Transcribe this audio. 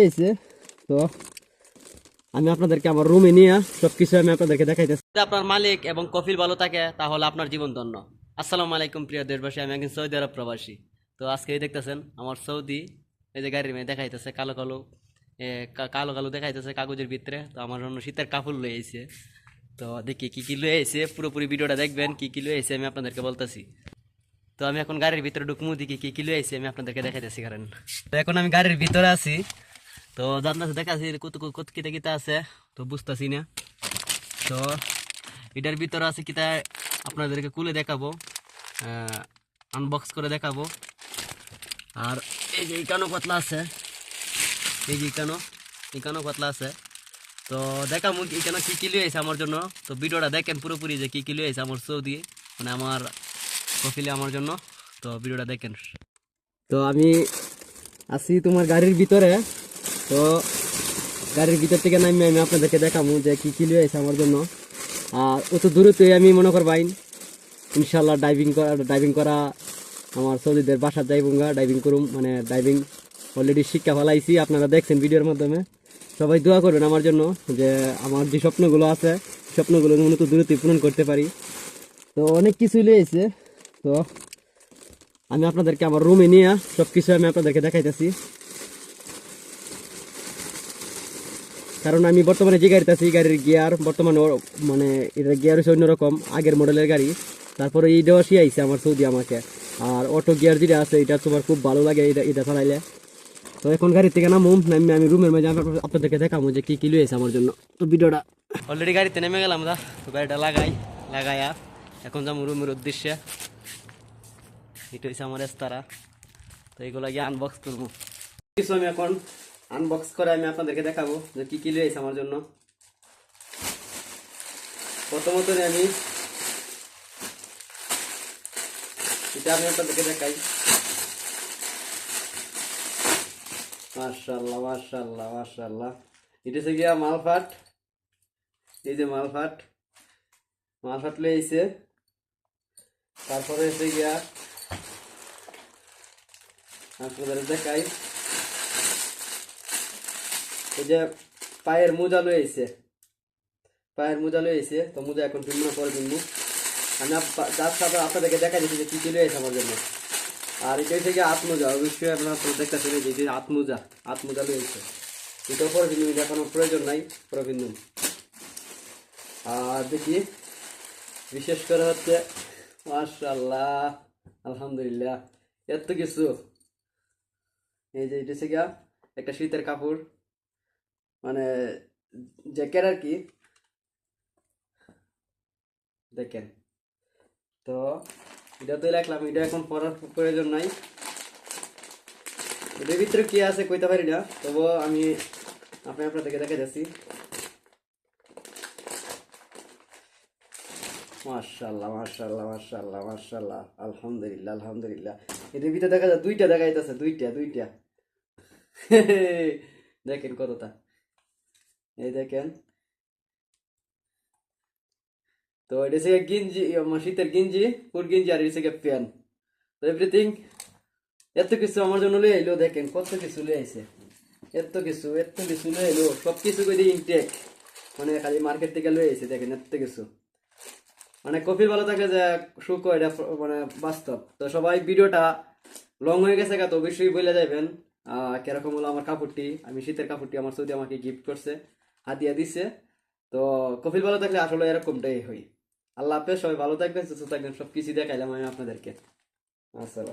হয়েছে, তো আমি আপনাদেরকে আমার রুমে নিয়ে সবকিছু আমি আপনাদেরকে দেখাইতেছি। আপনার মালিক এবং কফিল ভালো থাকে, তাহলে আপনার জীবন ধন্য। আসসালামু আলাইকুম, প্রিয় দেশবাসী, আমি একজন সৌদি আরব প্রবাসী। তো আজকে এই দেখতেছেন, আমার সৌদি, এই যে গাড়ির মেয়ে দেখাইতেছে, কালো কালো কালো কালো দেখাইতেছে কাগজের ভিতরে। তো আমার জন্য শীতের কাপড় লয়ে আইছে। তো দেখি কি কি লয়ে আইছে, পুরোপুরি ভিডিওটা দেখবেন, কি কি লয়ে আইছে আমি আপনাদেরকে বলতেছি। তো আমি এখন গাড়ির ভিতরে ঢুকমু, দেখি কি কি লয়ে আইছে আমি আপনাদেরকে দেখাইতেছি, কারণ। তো এখন আমি গাড়ির ভিতরে আছি। তো জানতেছে দেখাচ্ছি কত কত- কত কিতা আছে, তো বুঝতেছি না। তো এটার ভিতরে আছে কিতা, আপনাদেরকে কুলে দেখাবো আনবক্স করে দেখাবো। আর এই যে ইকানো পাতলা আছে, এই যে ইকানো ইকানো পাতলা আছে। তো দেখাবো ইকানো কী কী লিয়ে আমার জন্য। তো ভিডিওটা দেখেন পুরোপুরি যে কী কী লিয়ে আমার শো দিয়ে মানে আমার কফিলে আমার জন্য। তো ভিডিওটা দেখেন। তো আমি আছি তোমার গাড়ির ভিতরে। তো গাড়ির ভিতর থেকে নামি আমি আপনাদেরকে দেখাবো যে কি কি লিয়ে আমার জন্য। আর অত দূরত্বই আমি মনে করবাইন ইনশাল্লাহ ডাইভিং করা ডাইভিং করা, আমার সৌদিদের বাসার যাইবুঙ্গা ডাইভিং করুম মানে ডাইভিং অলরেডি শিক্ষা ফেলাইছি, আপনারা দেখছেন ভিডিওর মাধ্যমে। সবাই দোয়া করবেন আমার জন্য যে আমার যে স্বপ্নগুলো আছে, স্বপ্নগুলো মূলত দূরত্বই পূরণ করতে পারি। তো অনেক কিছুই লিয়েছে তো আমি আপনাদেরকে আমার রুমে নিয়ে সব কিছু আমি আপনাদেরকে দেখাইতেছি। কারণ আমি বর্তমানে যে গাড়িতে আছি এই গাড়ির গিয়ার বর্তমানে মানে এটার গিয়ার হচ্ছে অন্যরকম আগের মডেলের গাড়ি। তারপরে এই দেওয়া শিয়াইছে আমার সৌদি আমাকে। আর অটো গিয়ার যেটা আছে এটা তোমার খুব ভালো লাগে এটা এটা চালাইলে। তো এখন গাড়ি থেকে নামুম নামি আমি রুমের মাঝে আপনাদেরকে দেখাবো যে কি কি লিয়েছে আমার জন্য। তো ভিডিওটা অলরেডি গাড়িতে নেমে গেলাম দা। তো গাড়িটা লাগাই লাগাইয়া এখন যাব রুমের উদ্দেশ্যে। এটা হচ্ছে আমার রেস্তারা তো এগুলো গিয়ে আনবক্স করব। কিছু আমি এখন আনবক্স করে আমি আপনাদেরকে দেখাবো যে কি কি লিয়েছে আমার জন্য। প্রথমত আমি এটা আমি আপনাদেরকে দেখাই। মার্শাল্লাহ মার্শাল্লাহ মার্শাল্লাহ এটা হচ্ছে গিয়া মালফাট। এই যে মালফাট। মালফাট লইছে তারপরে হচ্ছে গিয়া আপনাদের দেখাই। এই যে পায়ের মোজা লইছে পায়ের মোজা লইছে তো মোজা এখন কিনবো না পরে কিনবো আমি যার সাথে আপনাদেরকে দেখা দিচ্ছি যে কি কি লইছে আমার জন্য। আর এটা হচ্ছে গিয়ে আত্মজা অবশ্যই আপনারা দেখতে শুনে যে আত্মজা আত্মজা লইছে এটাও পরে কিনবো এটা কোনো প্রয়োজন নাই পরে কিনবো আর দেখি, বিশেষ করে হচ্ছে মাশাল্লাহ আলহামদুলিল্লাহ, এত কিছু। এই যে এটা হচ্ছে গিয়া একটা শীতের কাপড়। মানে জ্যাকেট আর কি। দেখেন। তো, এটা তো রাখলাম এটা এখন পরার প্রয়োজন নাই। এটার ভিতরে কি আছে কইতে পারি না, তবুও আমি আপনি আপনাদেরকে দেখে যাচ্ছি মার্শাল্লাহ মার্শাল্লাহ মার্শাল্লাহ মার্শাল্লাহ আলহামদুলিল্লাহ আলহামদুলিল্লাহ। এটার ভিতরে দেখা যায় দুইটা দেখা যাইতেছে দুইটা দুইটা। দেখেন কতটা। এই দেখেন তো এটা হচ্ছে গিঞ্জি শীতের গিঞ্জি ফুল গিঞ্জি আর এটা প্যান্ট তো এভরিথিং এত কিছু আমার জন্য এলো দেখেন কত কিছু এত কিছু এত কিছু এলো সব কিছু ইনটেক মানে খালি মার্কেট থেকে লয়ে দেখেন এত কিছু মানে কফি ভালো থাকলে যে সুখ এটা মানে বাস্তব তো সবাই ভিডিওটা লং হয়ে গেছে তো অবশ্যই বলে যাবেন কীরকম হলো আমার কাপড়টি আমি শীতের কাপড়টি আমার সৌদি আমাকে গিফট করছে হাতিয়া দিছে। তো কপিল ভালো থাকলে আসলে এরকমটাই হই। আল্লাহ হাফেজ, সবাই ভালো থাকবেন, সুস্থ থাকবেন সব কিছু দেখাইলাম আমি আপনাদেরকে। আসসালাম।